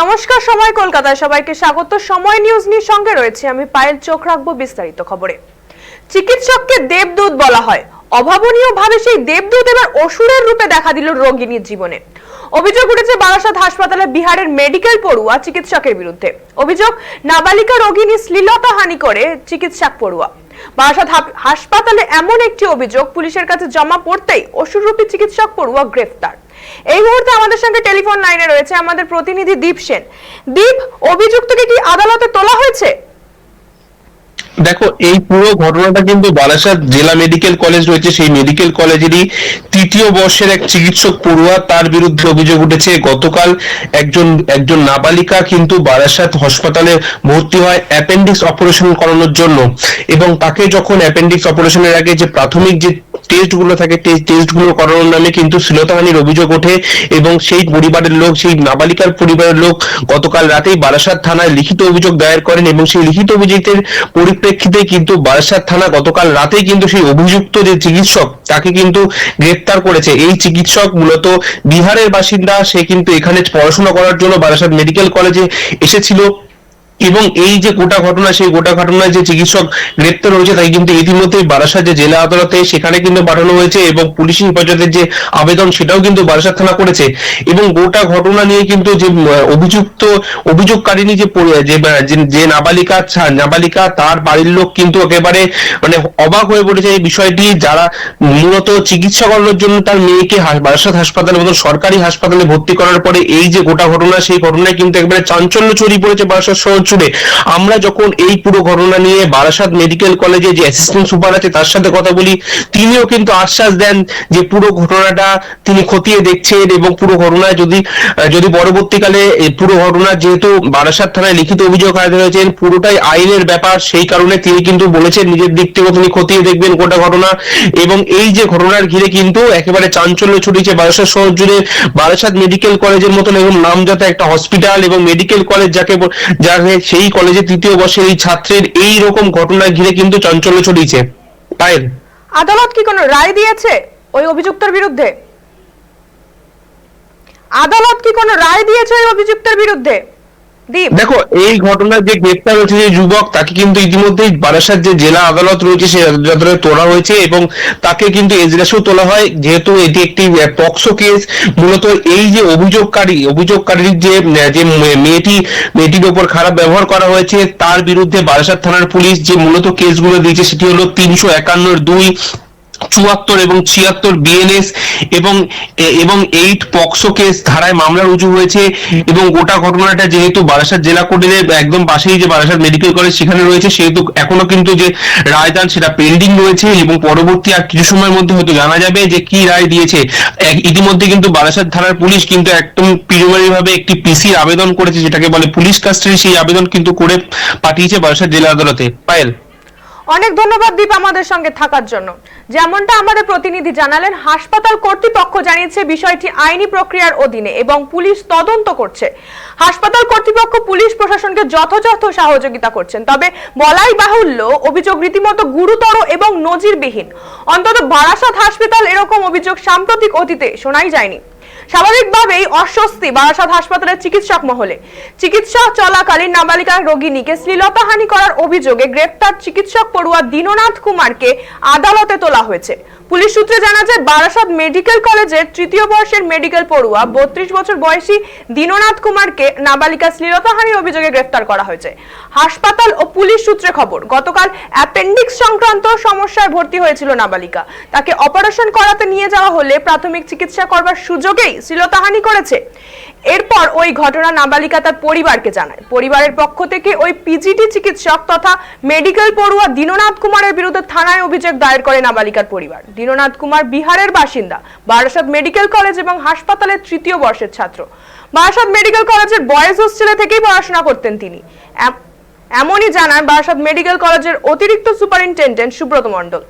নমস্কার, সময় কলকাতায় সবাইকে স্বাগত। সময় নিউজ নিয়ে সঙ্গে রয়েছে আমি, পায়েল চোখ রাখব বিস্তারিত খবরে। চিকিৎসককে দেবদূত বলা হয়। অভাবনীয় ভাবে সেই দেবদূত এবার অসুরের রূপে দেখা দিল রোগিনীর জীবনে। অভিযোগ উঠেছে বারাসাত হাসপাতালে বিহারের মেডিকেল পড়ুয়া চিকিৎসকের বিরুদ্ধে। অভিযোগ, নাবালিকা রোগিনী শ্লীলতা হানি করে চিকিৎসক পড়ুয়া। বারাসাত হাসপাতালে এমন একটি অভিযোগ, পুলিশের কাছে জমা পড়তেই অসুররূপী চিকিৎসক পড়ুয়া গ্রেফতার। এই মুহূর্তে আমাদের সঙ্গে টেলিফোন লাইনে রয়েছে আমাদের প্রতিনিধি দীপ সেন। দীপ, অভিযুক্তকে কি আদালতে তোলা হয়েছে? দেখো, এই পুরো ঘটনাটা কিন্তু বারাসাত জেলা মেডিকেল কলেজ রয়েছে। সেই মেডিকেল কলেজেরই তৃতীয় বর্ষের এক চিকিৎসক পড়ুয়া, তার বিরুদ্ধে অভিযোগ উঠেছে, গতকাল একজন একজন নাবালিকা কিন্তু বারাসাত হাসপাতালে ভর্তি হয় অ্যাপেন্ডিক্স অপারেশন করানোর জন্য। এবং তাকে যখন অ্যাপেন্ডিক্স অপারেশনের আগে যে প্রাথমিক যে টেস্টগুলো থাকে টেস্টগুলো করানোর নামে কিন্তু শ্লীলতাহানির অভিযোগ ওঠে এবং সেই পরিবারের লোক, সেই নাবালিকার পরিবারের লোক গতকাল রাতেই বারাসাত থানায় লিখিত অভিযোগ দায়ের করেন এবং সেই লিখিত অভিযোগের পরিপ্রেক্ষিতে কিন্তু বারাসাত থানা গতকাল রাতেই কিন্তু সেই অভিযুক্ত যে চিকিৎসক, তাকে কিন্তু গ্রেপ্তার করেছে। এই চিকিৎসক মূলত বিহারের বাসিন্দা, সে কিন্তু এখানে পড়াশোনা করার জন্য বারাসাত মেডিকেল কলেজে এসেছিল। এবং এই যে গোটা ঘটনা, সেই গোটা ঘটনায় যে চিকিৎসক গ্রেপ্তার হয়েছে, তাই কিন্তু ইতিমধ্যেই বারাসাত যে জেলা আদালতে সেখানে কিন্তু পাঠানো হয়েছে এবং পুলিশি হেফাজতের যে আবেদন, সেটাও কিন্তু বারাসাত থানা করেছে। এবং গোটা ঘটনা নিয়ে কিন্তু যে অভিযুক্ত অভিযোগকারিনী যে যে নাবালিকা নাবালিকা, তার বাড়ির লোক কিন্তু একেবারে মানে অবাক হয়ে পড়েছে এই বিষয়টি। যারা মূলত চিকিৎসা করানোর জন্য তার মেয়েকে বারাসাত হাসপাতালে মতো সরকারি হাসপাতালে ভর্তি করার পরে এই যে গোটা ঘটনা, সেই ঘটনায় কিন্তু একবারে চাঞ্চল্য ছড়িয়ে পড়েছে বারাসাত শহর জুড়ে আমরা যখন এই পুরো ঘটনা নিয়ে বারাসাত মেডিকেল কলেজে যে অ্যাসিস্ট্যান্ট সুপার আছে তার সাথে কথা বলি, তিনিও কিন্তু আশ্বাস দেন যে পুরো ঘটনাটা তিনি খতিয়ে দেখছেন এবং পুরো ঘটনায় যদি যদি পরবর্তীকালে পুরো ঘটনা যেহেতু বারাসাত থানায় লিখিত অভিযোগ আনতে হয়েছেন পুরোটাই আইনের ব্যাপার, সেই কারণে তিনি কিন্তু বলেছেন নিজের দিক থেকেও তিনি খতিয়ে দেখবেন গোটা ঘটনা এবং এই যে ঘটনার ঘিরে কিন্তু একেবারে চাঞ্চল্য ছড়িয়েছে বারাসাত শহর জুড়ে বারাসাত মেডিকেল কলেজের মতন এবং নামজাদা একটা হসপিটাল এবং মেডিকেল কলেজ যাকে যাকে সেই কলেজে তৃতীয় বর্ষের এই ছাত্রের এই রকম ঘটনা ঘিরে কিন্তু চঞ্চল্য ছড়িয়েছে। পায়েল আদালত কি কোনো রায় দিয়েছে ওই অভিযুক্তের বিরুদ্ধে? আদালত কি কোনো রায় দিয়েছে ওই অভিযুক্তের বিরুদ্ধে? দেখো, এই ঘটনার যে গ্রেপ্তার হয়েছে যে যুবক, তাকে কিন্তু ইতিমধ্যেই বারাসাত যে জেলা আদালত রয়েছে সেই আদালতে তোলা হয়েছে এবং তাকে কিন্তু এজলাসেও তোলা হয়। যেহেতু এটি একটি পক্সো কেস মূলত এই যে অভিযোগকারী, অভিযোগকারীর যে যে মেয়েটি, মেয়েটির ওপর খারাপ ব্যবহার করা হয়েছে, তার বিরুদ্ধে বারাসাত থানার পুলিশ যে মূলত কেসগুলো দিয়েছে, সেটি হলো তিনশো একান্নর দুই চুয়াত্তর এবং ছিয়াত্তর বিএনএস এবং এবং এইট পক্সো কেস ধারায় মামলা রুজু হয়েছে এবং গোটা ঘটনাটা যেহেতু বারাসাত জেলা কোর্টের একদম পাশেই যে বারাসাত মেডিকেল কলেজ সেখানে রয়েছে, সেহেতু এখনও কিন্তু যে রায়দান সেটা পেন্ডিং রয়েছে এবং পরবর্তী আর কিছু সময়ের মধ্যে হয়তো জানা যাবে যে কি রায় দিয়েছে। ইতিমধ্যে কিন্তু বারাসাত থানার পুলিশ কিন্তু একদম প্রিলিমিনারি ভাবে একটি পিসির আবেদন করেছে, যেটাকে বলে পুলিশ কাস্টাডি সেই আবেদন কিন্তু করে পাঠিয়েছে বারাসাত জেলা আদালতে। পায়েল? অনেক ধন্যবাদ দীপ আমাদের সঙ্গে থাকার জন্য। যেমনটা আমাদের প্রতিনিধি জানালেন, হাসপাতাল কর্তৃপক্ষ জানিয়েছে বিষয়টি আইনি প্রক্রিয়ার অধীনে এবং পুলিশ তদন্ত করছে। হাসপাতাল কর্তৃপক্ষ পুলিশ প্রশাসনকে যথাযথ সহযোগিতা করছেন, তবে বলাই বাহুল্য অভিযোগ রীতিমতো গুরুতর এবং নজিরবিহীন। অন্তত বারাসাত হাসপাতাল এরকম অভিযোগ সাম্প্রতিক অতীতে শোনাই যায়নি। স্বাভাবিকভাবেই অস্বস্তি বারাসাত হাসপাতালের চিকিৎসক মহলে। চিকিৎসা চলাকালীন নাবালিকা রোগিনীকে শ্লীলতাহানি করার অভিযোগে গ্রেপ্তার চিকিৎসক পড়ুয়া দীননাথ কুমারকে আদালতে তোলা হয়েছে। পুলিশ সূত্রে জানা যায়, বারাসাত মেডিকেল কলেজের তৃতীয় বর্ষের মেডিকেল পড়ুয়া বত্রিশ বছর বয়সী দীননাথ কুমারকে নাবালিকা শ্লীলতাহানির অভিযোগে গ্রেফতার করা হয়েছে। হাসপাতাল ও পুলিশ সূত্রে খবর, গতকাল অ্যাপেন্ডিক্স সংক্রান্ত সমস্যায় ভর্তি হয়েছিল নাবালিকা। তাকে অপারেশন করাতে নিয়ে যাওয়া হলে প্রাথমিক চিকিৎসা করবার সুযোগেই শ্লীলতাহানি করেছে। এরপর ওই ঘটনা নাবালিকা তার পরিবারকে জানায়। পরিবারের পক্ষ থেকে ওই পিজিটি চিকিৎসক তথা মেডিকেল পড়ুয়া দীননাথ কুমারের বিরুদ্ধে থানায় অভিযোগ দায়ের করে নাবালিকার পরিবার। দীননাথ কুমার বিহারের বাসিন্দা, বারাসাত মেডিকেল কলেজ এবং হাসপাতালের তৃতীয় বর্ষের ছাত্র। বারাসাত মেডিকেল কলেজের বয়েজ হোস্টেলে থেকেই পড়াশোনা করতেন তিনি। এমনই জানান বারাসাত মেডিকেল কলেজের অতিরিক্ত সুপারিনটেন্ডেন্ট সুব্রত মণ্ডল।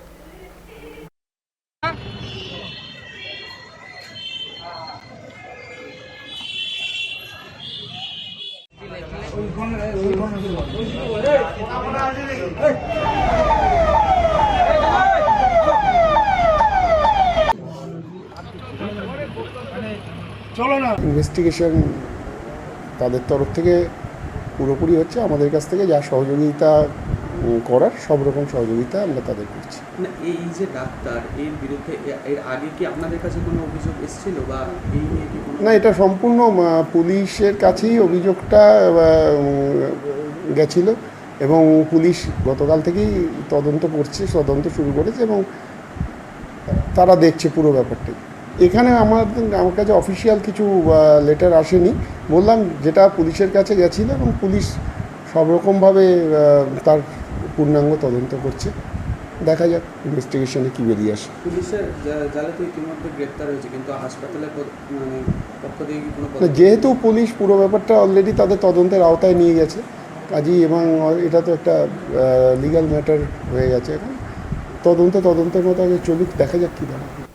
ইনভেস্টিগেশন তাদের তরফ থেকে পুরোপুরি হচ্ছে আমাদের কাছ থেকে যা সহযোগিতা করার সব রকম সহযোগিতা আমরা তাদের করছি। না এই যে ডাক্তার এর বিরুদ্ধে এর আগে কি আপনাদের কাছে কোনো অভিযোগ এসেছিল বা এই নিয়ে কি না এটা সম্পূর্ণ পুলিশের কাছেই অভিযোগটা গেছিল এবং পুলিশ গতকাল থেকেই তদন্ত করছে তদন্ত শুরু করেছে এবং তারা দেখছে পুরো ব্যাপারটাই এখানে আমার আমার কাছে অফিসিয়াল কিছু লেটার আসেনি। বললাম যেটা পুলিশের কাছে গেছিল এবং পুলিশ সব রকমভাবে তার পূর্ণাঙ্গ তদন্ত করছে। দেখা যাক ইনভেস্টিগেশনে কী বেরিয়ে আসে। পুলিশের জালে তো ইতিমধ্যে গ্রেপ্তার হয়েছে কিন্তু হাসপাতালের মানে পক্ষ থেকে যেহেতু পুলিশ পুরো ব্যাপারটা অলরেডি তাদের তদন্তের আওতায় নিয়ে গেছে কাজেই এবং এটা তো একটা লিগাল ম্যাটার হয়ে গেছে এখন। তদন্ত তদন্তের মতো আগে চলুক, দেখা যাক কী দাঁড়ায়